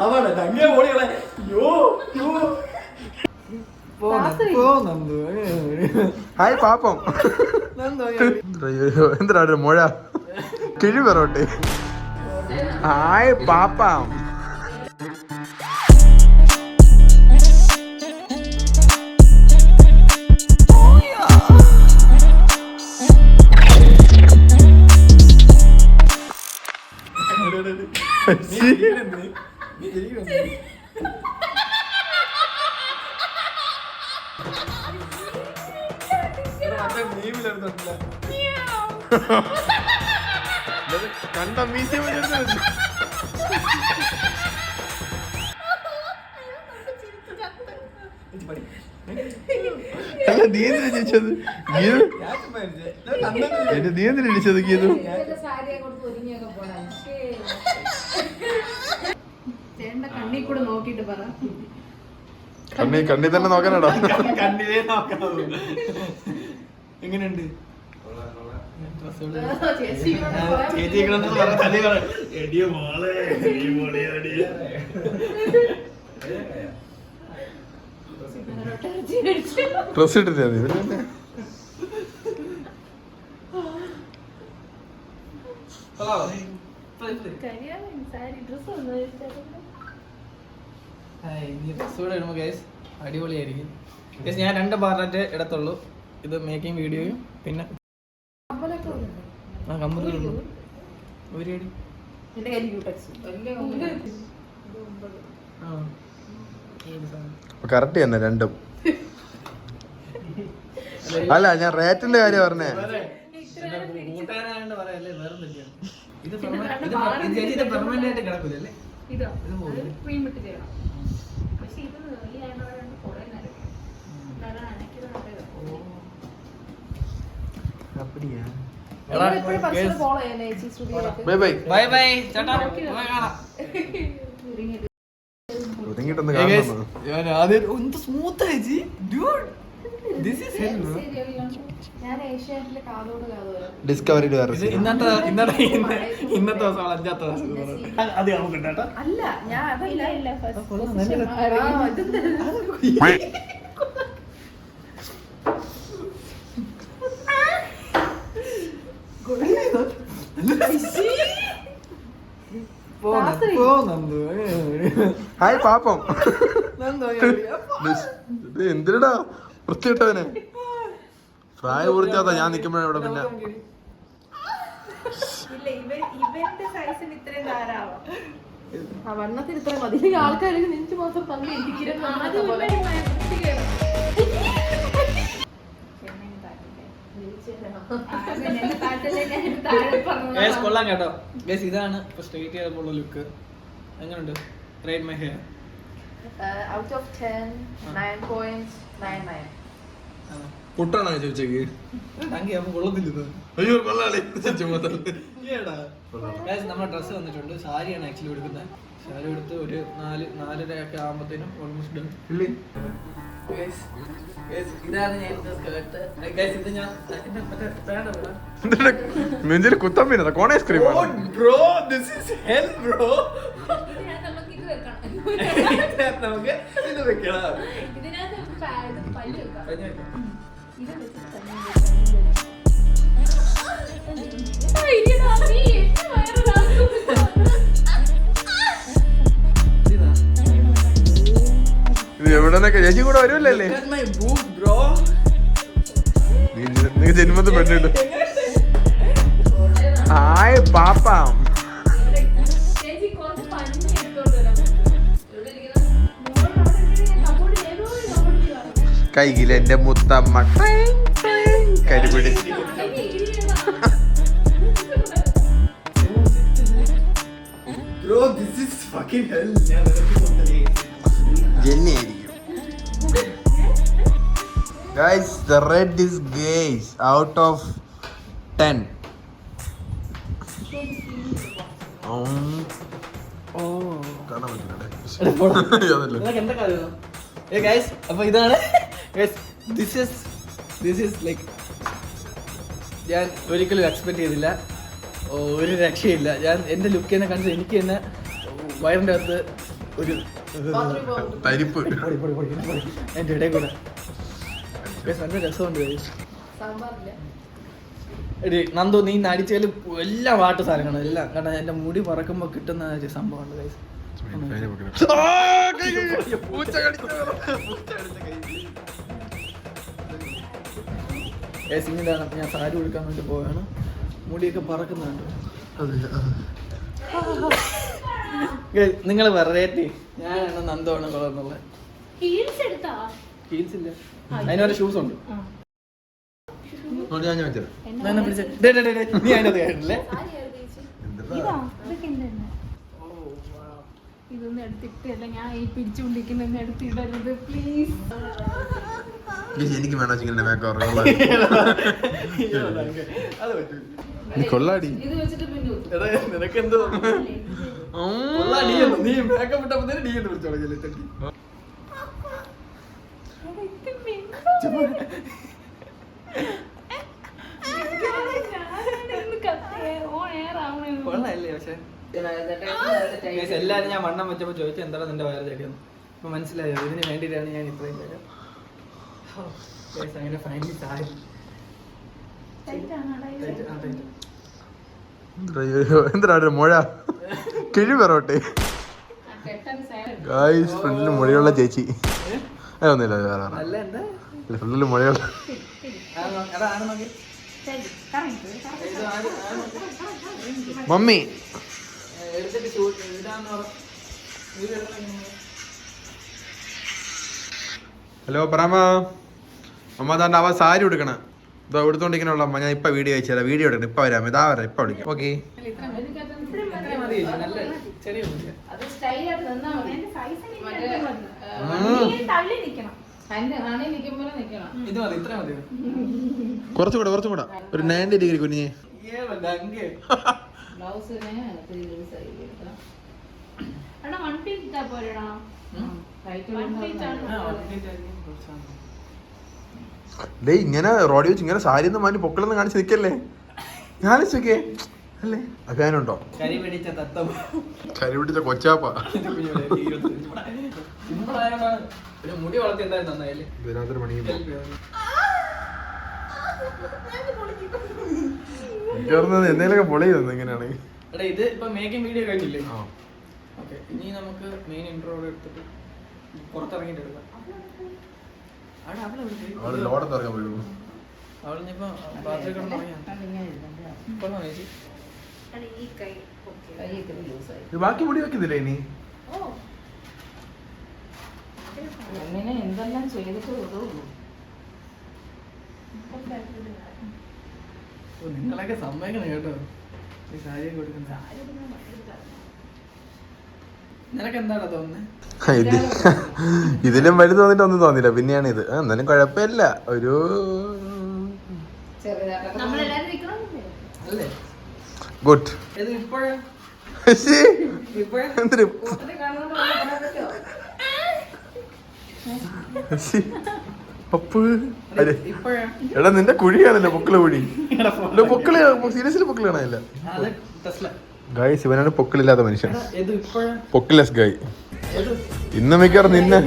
പാവാണ് അങ്ങനെ ഓടികളെ യോ യോ ഹായ് പാപ്പം. എന്തിനാ മുഴ? കിഴി പെറോട്ടെ. ഹായ് പാപ്പം. നീ ശരിക്കും കണ്ട മ്യൂസിയം അല്ല നീ എന്തിനാ ചോദിച്ചത് ഗീതു എന്റെ നീ എന്തിനാ ചോദിച്ചത് ഗീതു കണ്ണി കൂടെ നോക്കിട്ട് പറ. കണ്ണി കണ്ണി തന്നെ നോക്കാനാടാ കണ്ണിലേ എങ്ങനെയുണ്ട്? ചേച്ചി എടിയ മോളെ. ഡ്രസ് ഇവർ ഇടുമ്പോൾ ഗൈസ് അടിപൊളിയായിരിക്കും. ഗൈസ് ഞാൻ രണ്ട് പാർട്ടായിട്ട് ഇടത്തുള്ളൂ ഇത് മേക്കിംഗ് വീഡിയോയും പിന്നെ. ആ ഒരു അടി? കറക്റ്റ് തന്നെ രണ്ടും. അല്ല ഞാൻ റേറ്റിന്റെ കാര്യം പറഞ്ഞേ. ഇത് പെർമനന്റ് ആയിട്ട് കിടക്കൂലല്ലേ ഇതോ? cream ഇട്ട് ചെയ്യണം. പക്ഷെ ഇത് ഈ ആയതുകൊണ്ട് കുറേ നേരം ചേച്ചി. ഒതുങ്ങിട്ടൊന്ന് സ്മൂത്ത് ആയി ഡ്യൂഡ് ദിസ് ഈസ് ഹെൽപ്പ് ഞാൻ ഏഷ്യാനെറ്റിലെ കാതോട് കാതോട് ഡിസ്കവറിയുടെ വേറെ ഇത് ഇന്നത്തെ ഇന്നത്തെ ഇന്നത്തെ ദിവസം അഞ്ചാമത്തെ ദിവസം അത് നമുക്ക് കേട്ടോ. അല്ല ഞാൻ അതല്ല. ഇല്ല നല്ല ഹായ് പാപ്പം. എന്തിനടാ വൃത്തിയിട്ടവനെ പ്രായപൂർത്തിയാത്ത ഞാൻ നിക്കുമ്പോഴാ ഇവിടെ പിന്നെ ഇത്രയും മതി. നെഞ്ചു മാത്രം കൊള്ളാം കേട്ടോ. ഗേസ് ഇതാണ് ഇപ്പൊ സ്ട്രേറ്റ് ചെയ്തപ്പോൾ ലുക്ക് എങ്ങനെയുണ്ട് right my hair out of ten nine point nine nine പുട്ടാണോ ചോദിച്ചേക്ക്? അയ്യോ കൊള്ളാളി. ഗൈസ് നമ്മുടെ ഡ്രസ്സ് വന്നിട്ടുണ്ട്. സാരിയാണ് ആക്ച്വലി എടുക്കുന്നത് സാരി എടുത്ത് ഒരു നാല് നാലര ഒക്കെ ആകുമ്പോഴത്തേനും ഓൾമോസ്റ്റ് ഡൺ നെഞ്ചിൽ കുത്തം പിന്നെ cone ice cream bro this is hell bro നമുക്ക് ഇത് വെക്കണം എവിടെന്നൊക്കെ? ചേച്ചി കൂടെ വരുമല്ലേ. നീ ജന്മത്തിൽ പാപ്പം. മുത്തമ്മ. പഞ്ഞി ആയിരിക്കും guys the red is gaze out of ten കാണാൻ ഗൈസ് അപ്പൊ ഇതാണ്. This is this is like ഞാൻ ഒരിക്കലും എക്സ്പെക്ട് ചെയ്തില്ല. ഒരു രക്ഷയില്ല. ഞാൻ എന്റെ ലുക്ക് തന്നെ കാണിച്ചത് എനിക്ക് തന്നെ വയറിന്റെ അകത്ത് ഒരു തരിപ്പ്. പൊടി പൊടി പൊടി പൊടി എന്റെ ഇടയിൽ കൂടെ. നല്ല രസമുണ്ട് എടി നന്ദു നീ നടിച്ചാലും എല്ലാ വാട്ട് സാധനങ്ങളും എല്ലാം. കാരണം എന്റെ മുടി പറക്കുമ്പോൾ കിട്ടുന്ന ഒരു സംഭവമുണ്ട്. Guys, ഇങ്ങനെയാണ് ഞാൻ സാരി കൊടുക്കാൻ വേണ്ടി പോവാണ്. മുടിയൊക്കെ പറക്കുന്നുണ്ട്. നിങ്ങൾ വെറൈറ്റി. ഞാനാണ് നന്ദമാണ് കൊള്ളുന്നുള്ളത് ഹീൽസ് എടുത്താ? ഹീൽസ് ഇല്ല. അതിനൊരു ഷൂസ് ഉണ്ട്. നീ അതിനകത്ത് കേട്ടില്ലേ ഇതൊന്നും എടുത്തിട്ടല്ല ഞാൻ ഈ പിടിച്ചുകൊണ്ടിരിക്കുന്ന എടുത്തിടരുത് പ്ലീസ് എനിക്ക് വേണോ ചിക്കന്റെ മേക്കോർ കൊള്ളാടി. ഇത് വെച്ചിട്ട് പിന്നെ നീ എന്ന്. നീ മേക്കപ്പ് ഇട്ടപ്പോ ഡി എന്ന് വിളിച്ചോളൂ ചെല്ലി കൊള്ളാല്ലേ പക്ഷെ? Guys, എല്ലാരും ഞാൻ വണ്ണം വെച്ചപ്പോ ചോദിച്ചു എന്താണ് നിന്റെ വയറ് ചെടിയെന്ന് അപ്പൊ മനസ്സിലായോ? ഇതിന് വേണ്ടിയിട്ടാണ് ഞാൻ ഇത്രയും പേര് അങ്ങനെ ഫൈനലി സാരി. എന്തിനാ ഒരു മുഴ? കിഴി പെറോട്ടെ. ഗായ്സ് ഫ്രണ്ടിൽ മുഴയുള്ള ചേച്ചി. അതൊന്നുമില്ല വേറെ എന്താ? ഫ്രണ്ടിൽ മുഴയുള്ള മമ്മി. ഹലോ പറമ്മ. അമ്മ അതാണ്ട് അവ സാരി ഉടുക്കണം. ഇതോ എടുത്തോണ്ടിരിക്കണുള്ള അമ്മ ഞാൻ ഇപ്പൊ വീഡിയോ അയച്ചു തരാം. വീഡിയോ എടുക്കണം. ഇപ്പൊ വരാം. ഇതാ വരാം. ഇപ്പൊ വിളിക്കാം. ഓക്കെ കുറച്ചുകൂടെ മതി. നല്ല ചെറിയ അത് സ്റ്റൈലായിട്ട് നിന്നാ മതി. മറ്റേ തള്ളി നിക്കണം. അതിന്റെ ഹണി നിൽക്കുമ്പോൾ നിക്കണം. ഇത് മതി ഇത്രയും മതി. കുറച്ചും കൂടെ കുറച്ചും കൂടെ ഒരു നയന്റി ഡിഗ്രി കുഞ്ഞ്. ബ്ലൗസിന് ഡേ ഇങ്ങനെ റോഡി വെച്ച് ഇങ്ങനെ സാരി ഒന്നും മാറ്റി പൊക്കളൊന്നും കാണിച്ച് നിൽക്കല്ലേ കാണിച്ചൊക്കെ അല്ലേ? അഭിയാനുണ്ടോ കരി പിടിച്ച കൊച്ചാപ്പ. ഇതിനകത്തൊരു എന്തെങ്കിലുമൊക്കെ പൊളി തന്നെ ഇങ്ങനെയാണെങ്കിൽ എടാ ഇത് ഇപ്പൊ മേക്കിംഗ് വീഡിയോ കഴിഞ്ഞില്ലേ ഓക്കെ ഇനി നമുക്ക് മെയിൻ ഇൻട്രോ എടുത്തിട്ട് പുറത്തിറങ്ങിയിട്ട് എടുക്കാം. പോയി? ബാത്റൂമിൽ കിടന്ന് ചേച്ചി? ബാക്കി മുടി വെക്കുന്നില്ലേ ഇനി? അങ്ങനെ എന്തെല്ലാം ചെയ്തിട്ട് നിങ്ങളൊക്കെ സമ്മതിക്കണം കേട്ടോ. ഈ സാരി കൊടുക്കുന്ന നിനക്ക് എന്താടാ തോന്നുന്നത് ഇത് ഇതിലും വലുത് തോന്നിട്ട് ഒന്നും തോന്നില്ല പിന്നെയാണ് ഇത്. ആ, എന്നാലും കുഴപ്പമില്ല. ഒരു നമ്മളെല്ലാരും അല്ലേ? ഗുഡ്. ഇത് ഇപ്പോഴേ? ഇപ്പോഴാ? കൂട്ടത്തിൽ കാണുന്നോണ്ട് പറയാൻ പറ്റുമോ? ഇപ്പോഴേ? എടാ നിന്റെ കുഴിയാണല്ലോ പൊക്കിള കുഴി. എടാ, phone. അല്ല, പൊക്കിൾ സീരിയസ്ലി പൊക്കിൾ കാണാനില്ല അത് ടെസ്ല. ഗായ്സ് ഇവനാണ് പൊക്കിളില്ലാത്ത മനുഷ്യൻ. പൊക്കിലെസ് ഗായ് ഇന്ന് മിക്കവാറും നിന്നെ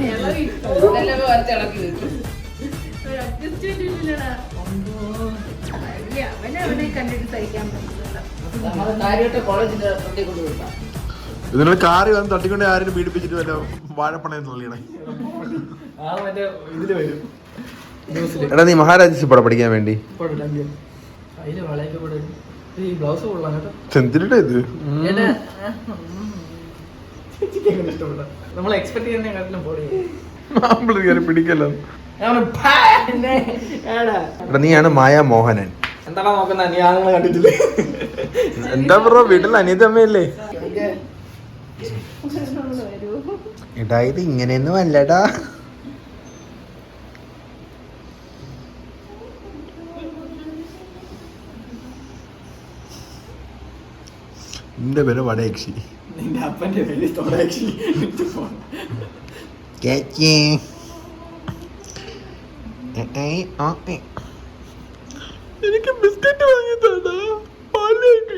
ഇതിനൊരു കാറി വന്ന് തട്ടിക്കൊണ്ട് ആരും പീഡിപ്പിച്ചിട്ട് വല്ല വാഴപ്പണയം തള്ളിയണേ എടാ നീ മഹാരാജസ് പടം പഠിക്കാൻ വേണ്ടി? ഈ ബ്ലൗസ് കൊള്ളാം കേട്ടോ. എന്തിനാ ഇത്. ഏട്ടാ, ഉം. ചേച്ചിക്ക് എങ്ങനെ ഇഷ്ടപ്പെട്ടോ? നമ്മൾ നീയാണ് മായ മോഹനൻ. എന്താടാ നോക്കുന്ന? നീ കണ്ടിട്ടില്ലേ? എന്താ പറ വീട്ടിൽ അനിയത്തമ്മയല്ലേ ഇടായത് ഇങ്ങനെയൊന്നും അല്ലടാ. നിന്റെ പേര് വടയക്ഷി നിന്റെ അപ്പന്റെ പേര് തോടാക്ഷി ചേച്ചി. എനിക്ക് ബിസ്ക്കറ്റ് വാങ്ങി പാലേക്ക്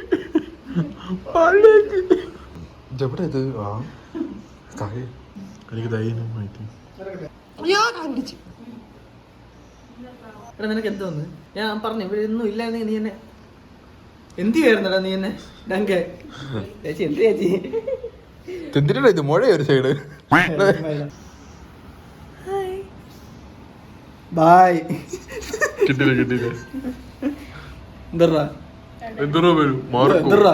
പാലേക്ക് എവിടെ ഇത്? ആ. എനിക്ക് എടാ നിനക്ക് എന്തോന്ന് ഞാൻ പറഞ്ഞു ഇവിടെ ഒന്നും ഇല്ലായിരുന്നെങ്കിൽ നീ എന്നെ എന്ത് നീ എന്നെ? ഡങ്കെ. ചേച്ചി എന്ത് ചേച്ചി? എന്തിനാ ഇത് മുഴ ഒരു സൈഡ് ബായ്. കിട്ടില്ല കിട്ടില്ല എന്താ എന്തോ വരും? എന്തറാ?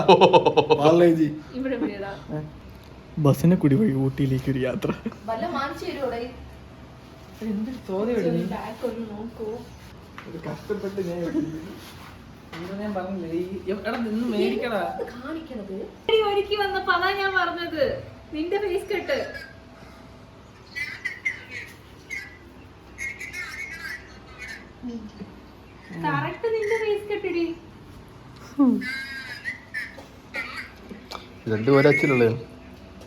ബസ്സിനെ കൂടി വഴി ഊട്ടിയിലേക്ക് ഒരു യാത്ര. എന്തൊരു കഷ്ടപ്പെട്ട് ഞാൻ ഞാൻ പറഞ്ഞില്ലേ ഈ- എടാ നിന്ന് മേടിക്കടാ കാണിക്കണത്? ഒരുക്കി വന്നപ്പോ അതാ ഞാൻ പറഞ്ഞത്. നിന്റെ ഫേസ് കെട്ട്. കറക്റ്റ് നിന്റെ ഫേസ് കെട്ടിടി. രണ്ടുപേരും അച്ഛനുള്ളത്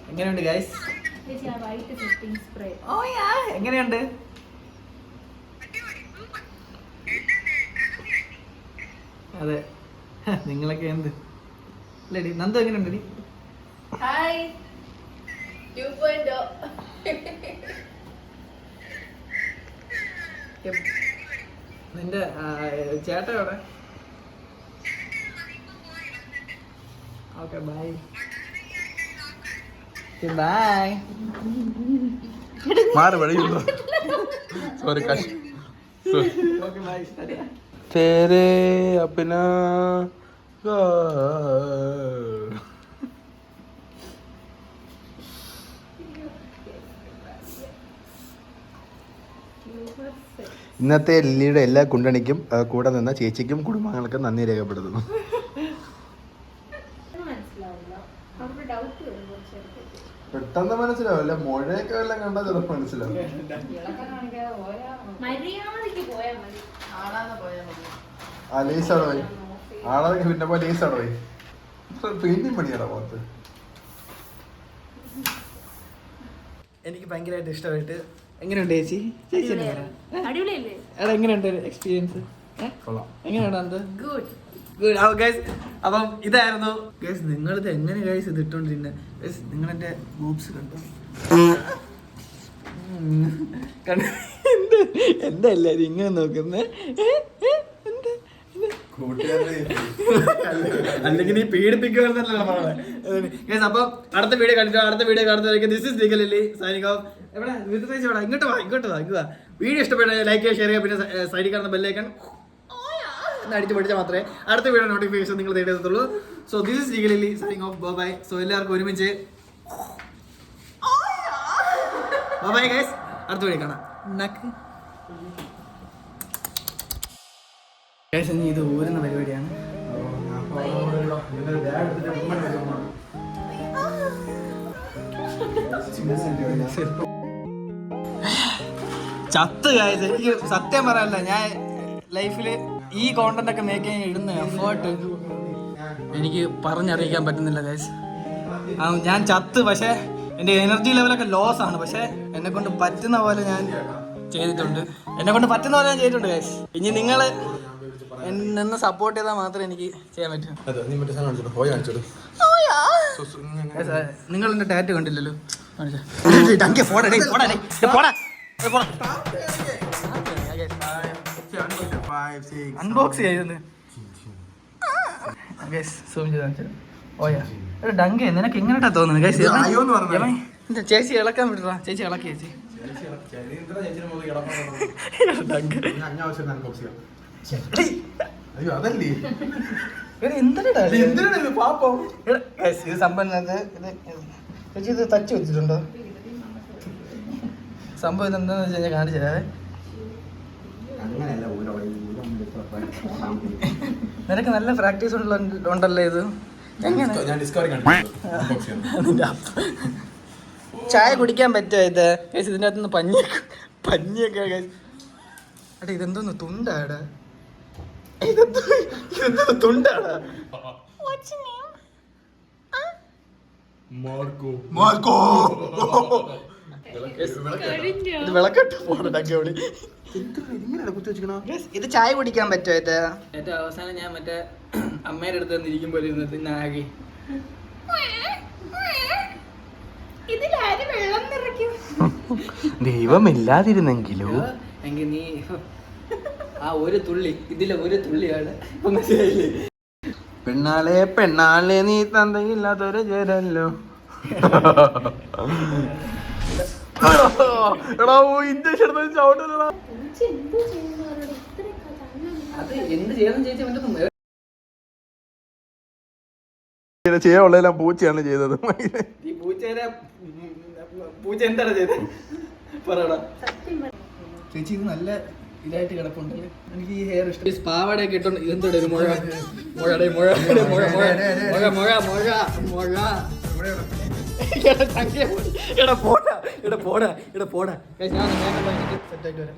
എങ്ങനെയുണ്ട് ഗൈസ് ചേച്ചി ആ white setting spray oh yeah എങ്ങനെയുണ്ട്? അതെ. നിങ്ങളൊക്കെ എന്ത്? അല്ലേടി നന്ദു എങ്ങനെയുണ്ട് ഡി ഹായ് പോയിന്റ് നിന്റെ ചേട്ട അവിടെ എവിടെ? ഓക്കെ ബൈ ബൈ മാറി വഴിയുള്ളൂ സോറി കഷ് ഓക്കെ ബൈ തേരെ അപ്ന ഇന്നത്തെ ലില്ലിയുടെ എല്ലാ കുണ്ടണിക്കും കൂടെ നിന്ന ചേച്ചിക്കും കുടുംബങ്ങൾക്കും നന്ദി രേഖപ്പെടുത്തുന്നു. പെട്ടെന്ന് മനസ്സിലാവില്ല മഴയൊക്കെ വല്ലതും കണ്ടാൽ ചിലപ്പോൾ മനസ്സിലാവും. മര്യാദയ്ക്ക് പോയാൽ മതി. ആ ലേസാണ് പോയി. ആളൊക്കെ പിന്നെ പോലെ ലേസാണ് പോയി. പെയിന്റിങ് പണിയാടാ പോകത്ത് എനിക്ക് ഭയങ്കരമായിട്ട് ഇഷ്ടമായിട്ട് എങ്ങനെയുണ്ട് ചേച്ചി? ചേച്ചി. അടിപൊളിയല്ലേ? എടാ എങ്ങനെയുണ്ട് എക്സ്പീരിയൻസ് കൊള്ളാം. എങ്ങനെയാണ് അത് ഗുഡ് ഗുഡ് ഗൈസ് അപ്പം ഇതായിരുന്നു. ഗൈസ് നിങ്ങളിത് എങ്ങനെ ഗൈസ് ഇത് ഇട്ടോണ്ടിരുന്നത് ഗൈസ് നിങ്ങളെന്റെ കണ്ടോ? കണ്ടു കണ്ടോ? എന്ത്? എല്ലാരും ഇങ്ങനെ നോക്കുന്നത് അല്ലെങ്കിൽ നീ പീഡിപ്പിക്കുമെന്നല്ല പറഞ്ഞത് അപ്പം അടുത്ത വീഡിയോ കണ്ടിട്ടോ അടുത്ത video കാണുന്നതായിരിക്കും this is legally signing off എവിടെ? വിത്ത് ഇങ്ങോട്ട് വാ ഇങ്ങോട്ട് വാ ഇങ്ങ് വീഡിയോ ഇഷ്ടപ്പെട്ട ലൈക്ക് ചെയ്യുക ഷെയർ ചെയ്യുക പിന്നെ സൈഡിൽ കാണുന്ന ബെല്ലേക്കൺ അടിച്ച് പഠിച്ചാൽ മാത്രമേ അടുത്ത വീഡിയോ നോട്ടിഫിക്കേഷൻ നിങ്ങൾ തേടിയെത്തുള്ളൂ so this is legally signing off bye so എല്ലാവർക്കും ഒരുമിച്ച് ബൈ ഗൈസ് അടുത്ത വീഡിയോ കാണാം. നക്ക് ഇനി ഇത് ഊരുന്ന പരിപാടിയാണ്. ചത്ത് ഗൈസ് എനിക്ക് സത്യം പറയാനല്ല. ഞാൻ ലൈഫിൽ ഈ കോണ്ടന്റ് ഒക്കെ മേക്ക് ചെയ്യാൻ ഇടുന്ന എഫേർട്ട് എനിക്ക് പറഞ്ഞറിയിക്കാൻ പറ്റുന്നില്ല ഗൈസ് ഞാൻ ചത്ത് പക്ഷേ എന്റെ എനർജി ലെവലൊക്കെ ലോസ് ആണ്. പക്ഷേ എന്നെ കൊണ്ട് പറ്റുന്ന പോലെ ഞാൻ ചെയ്തിട്ടുണ്ട്. എന്നെ കൊണ്ട് പറ്റുന്ന പോലെ ഞാൻ ചെയ്തിട്ടുണ്ട് ഗൈസ് ഇനി നിങ്ങൾ എന്നെ സപ്പോർട്ട് ചെയ്താൽ മാത്രമേ എനിക്ക് ചെയ്യാൻ പറ്റൂ. നിങ്ങൾ എന്റെ ടാറ്റ് കണ്ടില്ലല്ലോ. അൺബോക്സ് ചെയ്യുന്നത് സൂം ചെയ്ത് കാണിച്ചു. ഓയാ. എടാ ഡങ്കേ നിനക്ക് എങ്ങനെയാ തോന്നുന്നത് ചേച്ചി ഇളക്കാൻ വിട്ടാ ചേച്ചി ഇളക്കി ചേച്ചി. ഇത്? സംഭവം ചേച്ചി ഇത് തച്ച് വെച്ചിട്ടുണ്ടോ? സംഭവം വെച്ച് കഴിഞ്ഞാൽ കാണിച്ചു നിനക്ക് നല്ല പ്രാക്ടീസ് ഉണ്ടല്ലോ ഇത്? എങ്ങനെ? ഞാൻ ഡിസ്കവറി അപ്പ- ചായ കുടിക്കാൻ പറ്റുമോ ഇത്? കേസ് ഇതിന്റെ അകത്തുനിന്ന് പഞ്ഞി പഞ്ഞിയൊക്കെ അട്ടെ ഇതെന്തോന്ന് തുണ്ടാടാ ഇതെന്തോ ഇതെന്തോ തുണ്ടാടാ? മാർക്കോ. മാർക്കോ. ഇത് വിളക്കട്ട് ചായ കുടിക്കാൻ പറ്റുമോ ഇത്? ഏറ്റവും അവസാനം ഞാൻ മറ്റേ അമ്മയുടെ അടുത്ത് വന്നിരിക്കുമ്പോൾ ഇരുന്നിട്ട് ആകെ ഇതിലാരും വെള്ളം ദൈവമില്ലാതിരുന്നെങ്കിലോ? എങ്കിൽ നീ ആ ഒരു തുള്ളി ഇതിലെ ഒരു തുള്ളിയാണ്. പെണ്ണാളെ പെണ്ണാളെ നീ തന്തയില്ലാത്തൊരു ചേരല്ലോ എടാ ഇഞ്ചക്ഷൻ ചവിട്ടലടാ അത് എന്ത് ചെയ്യണം ചേച്ചി? അവന്റെ ചെയ്യാനുള്ളതെല്ലാം പൂച്ചയാണ് ചെയ്തത്. ഈ പൂച്ചേനെ പൂച്ച എന്താണ് ചെയ്തത് പറയടാ. ചേച്ചി ഇത് നല്ല ഇതായിട്ട് കിടപ്പുണ്ടല്ലേ? എനിക്ക് ഈ ഹെയർ ഇഷ്ടം. പാവടയൊക്കെ ഇട്ടോണ്ട് ഇതെന്തോടെ ഒരു മുഴ? മുഴടെ മുഴ മുഴ മുഴ മുഴ മുഴ മുഴ മുഴ എടാ പോടാ എടാ പോടാ എടാ പോടാ. ഞാൻ സെറ്റായിട്ട് വരാം.